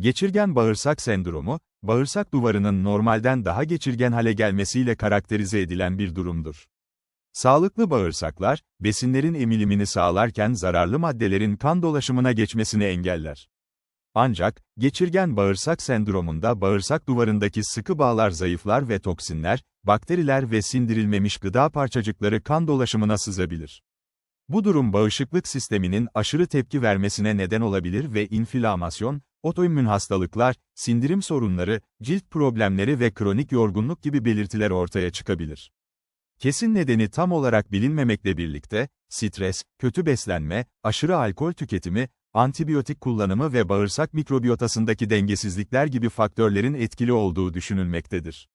Geçirgen bağırsak sendromu, bağırsak duvarının normalden daha geçirgen hale gelmesiyle karakterize edilen bir durumdur. Sağlıklı bağırsaklar, besinlerin emilimini sağlarken zararlı maddelerin kan dolaşımına geçmesini engeller. Ancak, geçirgen bağırsak sendromunda bağırsak duvarındaki sıkı bağlar zayıflar ve toksinler, bakteriler ve sindirilmemiş gıda parçacıkları kan dolaşımına sızabilir. Bu durum bağışıklık sisteminin aşırı tepki vermesine neden olabilir ve inflamasyon, otoimmün hastalıklar, sindirim sorunları, cilt problemleri ve kronik yorgunluk gibi belirtiler ortaya çıkabilir. Kesin nedeni tam olarak bilinmemekle birlikte, stres, kötü beslenme, aşırı alkol tüketimi, antibiyotik kullanımı ve bağırsak mikrobiyotasındaki dengesizlikler gibi faktörlerin etkili olduğu düşünülmektedir.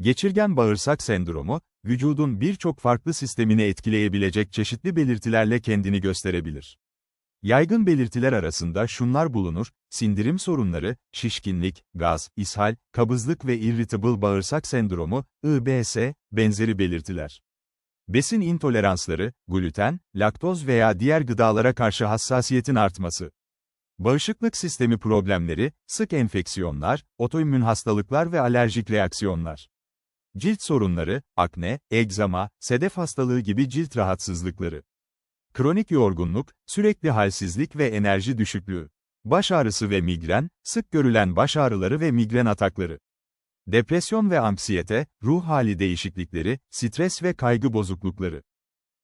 Geçirgen bağırsak sendromu, vücudun birçok farklı sistemini etkileyebilecek çeşitli belirtilerle kendini gösterebilir. Yaygın belirtiler arasında şunlar bulunur, sindirim sorunları, şişkinlik, gaz, ishal, kabızlık ve irritable bağırsak sendromu, IBS, benzeri belirtiler. Besin intoleransları, gluten, laktoz veya diğer gıdalara karşı hassasiyetin artması. Bağışıklık sistemi problemleri, sık enfeksiyonlar, otoimmün hastalıklar ve alerjik reaksiyonlar. Cilt sorunları, akne, egzama, sedef hastalığı gibi cilt rahatsızlıkları. Kronik yorgunluk, sürekli halsizlik ve enerji düşüklüğü. Baş ağrısı ve migren, sık görülen baş ağrıları ve migren atakları. Depresyon ve anksiyete, ruh hali değişiklikleri, stres ve kaygı bozuklukları.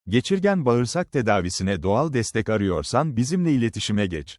Geçirgen bağırsak tedavisine doğal destek arıyorsan bizimle iletişime geç.